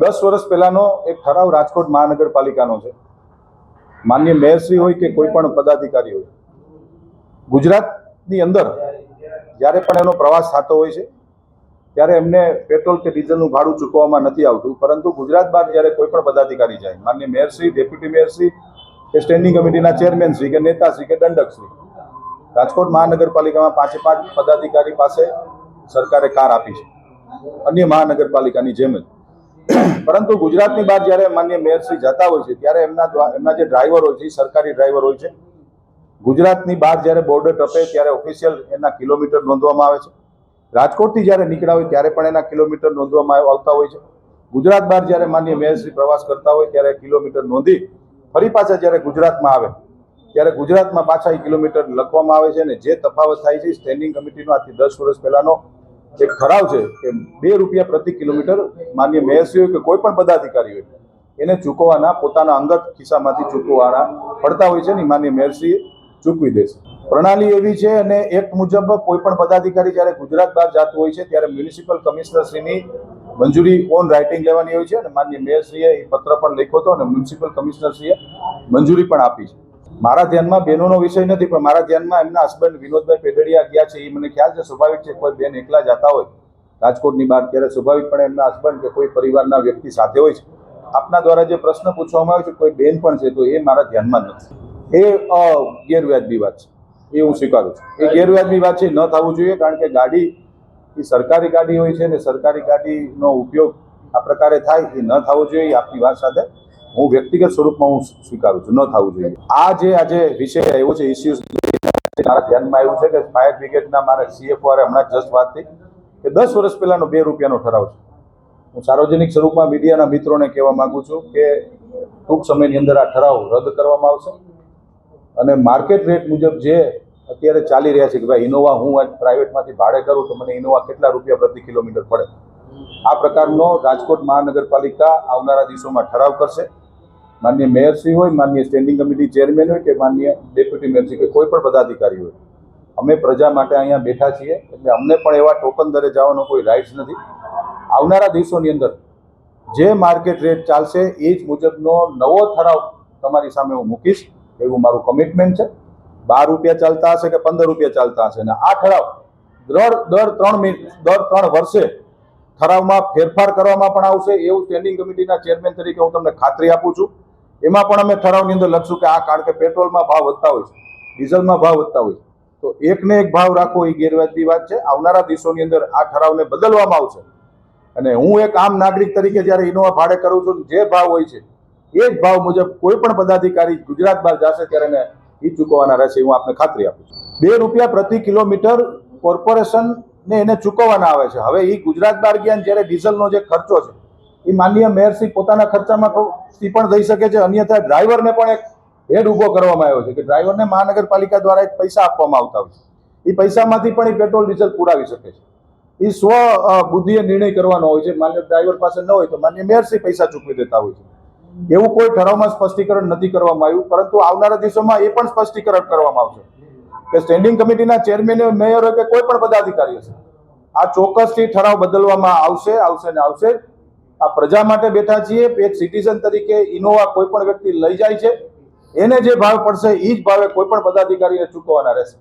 દસ વર્ષ પહેલાનો એક ઠરાવ રાજકોટ મહાનગરપાલિકાનો છે. માન્ય મેયરશ્રી હોય કે કોઈ પણ પદાધિકારી હોય. ગુજરાતની અંદર જ્યારે પણ એનો પ્રવાસ થતો હોય છે, ત્યારે એમને પેટ્રોલ કે ડીઝલનું ભાડું ચૂકવવામાં નથી આવતું. પરંતુ ગુજરાત બહાર જ્યારે કોઈ પણ પદાધિકારી જાય, માન્ય મેયરશ્રી, ડેપ્યુટી મેયરશ્રી કે સ્ટેન્ડિંગ કમિટીના ચેરમેનશ્રી કે નેતાશ્રી કે દંડકશ્રી રાજકોટ મહાનગરપાલિકામાં પાંચે પાંચ પદાધિકારી પાસે સરકારે કાર આપી છે. અન્ય મહાનગરપાલિકાની જેમ જ. પરંતુ ગુજરાતની બહાર જ્યારે માન્ય મેયરશ્રી જતા હોય છે, ત્યારે એમના એમના જે ડ્રાઈવર હોય છે સરકારી ડ્રાઈવર હોય છે. ગુજરાતની બહાર જ્યારે બોર્ડર ટપે ત્યારે ઓફિશિયલ એના કિલોમીટર નોંધવામાં આવે છે. રાજકોટથી જ્યારે નીકળ્યા હોય ત્યારે પણ એના કિલોમીટર નોંધવામાં આવ- આવતા હોય છે. ગુજરાત બહાર જ્યારે માન્ય મેયરશ્રી પ્રવાસ કરતા હોય ત્યારે કિલોમીટર નોંધી ફરી પાછા જ્યારે ગુજરાતમાં આવે, ત્યારે ગુજરાતમાં પાછા એ કિલોમીટર લખવામાં આવે છે અને જે તફાવત થાય છે સ્ટેન્ડિંગ કમિટીનો આજથી દસ વર્ષ પહેલાનો એક ઠરાવ છે કે બે રૂપિયા પ્રતિ કિલોમીટર માન્ય મેયરશ્રી હોય કે કોઈ પણ પદાધિકારી હોય, એને ચૂકવવાના પોતાના અંગત ખિસ્સામાંથી ચૂકવવાના પડતા હોય છે ને માન્ય મેયરશ્રીએ ચૂકવી દેશે પ્રણાલી એવી છે અને એક્ટ મુજબ કોઈ પણ પદાધિકારી જ્યારે ગુજરાત બહાર જતું હોય છે ત્યારે મ્યુનિસિપલ કમિશનરશ્રીની મંજૂરી ઓન રાઇટિંગ લેવાની હોય છે અને માન્ય મેયરશ્રીએ એ પત્ર પણ લખ્યો હતો અને મ્યુનિસિપલ કમિશનરશ્રીએ મંજૂરી પણ આપી છે. મારા ધ્યાનમાં બહેનોનો વિષય નથી, પણ મારા ધ્યાનમાં એમના હસબન્ડ વિનોદભાઈ પેઢડિયા ગયા છે એ મને ખ્યાલ છે, સ્વાભાવિક છે, કોઈ બેન એકલા જતા હોય, રાજકોટની બહાર ત્યારે સ્વાભાવિકપણે એમના હસબન્ડ કે કોઈ પરિવારના વ્યક્તિ સાથે હોય છે. આપના દ્વારા જે પ્રશ્ન પૂછવામાં આવ્યો છે, કોઈ બેન પણ છે, તો એ મારા ધ્યાનમાં નથી. એ ગેરવ્યાજબી વાત છે, એ હું સ્વીકારું છું. એ ગેરવ્યાજબી વાત છે ન થવું જોઈએ, કારણ કે ગાડી, એ સરકારી ગાડી હોય છે ને સરકારી ગાડીનો ઉપયોગ આ પ્રકારે થાય, એ ન થવો જોઈએ આપની વાત સાથે હું વ્યક્તિગત સ્વરૂપમાં હું સ્વીકારું છું, ન થવું જોઈએ. આ જે આજે વિષય આવ્યો છે ઇસ્યુઝ મારા ધ્યાનમાં આવ્યું છે કે ફાયર બ્રિગેડના મારા સીએફઓ હમણાં જસ્ટ વાત થઈ કે દસ વર્ષ પહેલાંનો બે રૂપિયાનો ઠરાવ છે. હું સાર્વજનિક સ્વરૂપમાં મીડિયાના મિત્રોને કહેવા માગું છું કે ટૂંક સમયની અંદર આ ઠરાવ રદ કરવામાં આવશે અને માર્કેટ રેટ મુજબ જે અત્યારે ચાલી રહ્યા છે કે ભાઈ ઇનોવા હું આજ પ્રાઇવેટમાંથી ભાડે કરું તો મને ઇનોવા કેટલા રૂપિયા પ્રતિ કિલોમીટર પડે? આ પ્રકારનો રાજકોટ મહાનગરપાલિકા આવનારા દિવસોમાં ઠરાવ કરશે. માન્ય મેયરશ્રી હોય માન્ય સ્ટેન્ડિંગ કમિટી ચેરમેન હોય કે માન્ય ડેપ્યુટી મેયરશ્રી કે કોઈ પણ પદાધિકારી હોય. અમે પ્રજા માટે અહીંયા બેઠા છીએ એટલે અમને પણ એવા ટોકન દરે જવાનો કોઈ રાઇટ્સ નથી. આવનારા દિવસોની અંદર જે માર્કેટ રેટ ચાલશે એ જ મુજબનો નવો ઠરાવ તમારી સામે હું મૂકીશ. એવું મારું કમિટમેન્ટ છે. બાર રૂપિયા ચાલતા હશે કે પંદર રૂપિયા ચાલતા હશે? અને આ ઠરાવ દર દર ત્રણ મિનિટ દર ત્રણ વર્ષે ઠરાવમાં ફેરફાર કરવામાં પણ આવશે એવું સ્ટેન્ડિંગ કમિટીના ચેરમેન તરીકે હું તમને ખાતરી આપું છું. એમાં પણ અમે ઠરાવની અંદર લખશું કે આ કારણ કે પેટ્રોલમાં ભાવ વધતા હોય છે, ડીઝલમાં ભાવ વધતા હોય તો એકને એક ભાવ રાખવો એ ગેરવાજબી વાત છે. આવનારા દિવસોની અંદર આ ઠરાવને બદલવામાં આવશે. અને હું એક આમ નાગરિક તરીકે જ્યારે ઇનોવા ભાડે કરું છું, જે ભાવ હોય છે, એ જ ભાવ મુજબ કોઈ પણ પદાધિકારી ગુજરાત બહાર જશે ત્યારે એને એ ચૂકવવાના રહેશે હું આપને ખાતરી આપું છું. બે રૂપિયા પ્રતિ કિલોમીટર કોર્પોરેશન ને એને ચૂકવવાના આવે છે. હવે એ ગુજરાત બાર ગયા જ્યારે ડીઝલનો જે ખર્ચો છે એ માનનીય મેયરશ્રી પોતાના ખર્ચામાં ફી પણ થઈ શકે છે. અન્યથા ડ્રાઈવરને પણ એક હેડ ઊભો કરવામાં આવ્યો છે કે ડ્રાઈવરને મહાનગરપાલિકા દ્વારા એક પૈસા આપવામાં આવતા હોય છે. એ પૈસામાંથી પણ એ પેટ્રોલ, ડીઝલ પુરાવી શકે છે. એ સ્વ બુદ્ધિએ નિર્ણય કરવાનો હોય છે. માન્ય ડ્રાઈવર પાસે ન હોય તો માન્ય મેયરશ્રી પૈસા ચૂકવી દેતા હોય છે. એવું કોઈ ઠરાવમાં સ્પષ્ટીકરણ નથી કરવામાં આવ્યું, પરંતુ આવનારા દિવસોમાં એ પણ સ્પષ્ટીકરણ કરવામાં આવશે. કે સ્ટેન્ડિંગ કમિટીના ચેરમેન મેયર હોય કે કોઈ પણ પદાધિકારી હશે આ ચોક્કસથી ઠરાવ બદલવામાં આવશે આવશે ને આવશે. આ પ્રજા માટે બેઠા છીએ, એક સિટીઝન તરીકે ઇનોવા કોઈ પણ વ્યક્તિ લઈ જાય છે, એને જે ભાવ પડશે એ જ ભાવે કોઈ પણ પદાધિકારીને ચૂકવવાના રહેશે.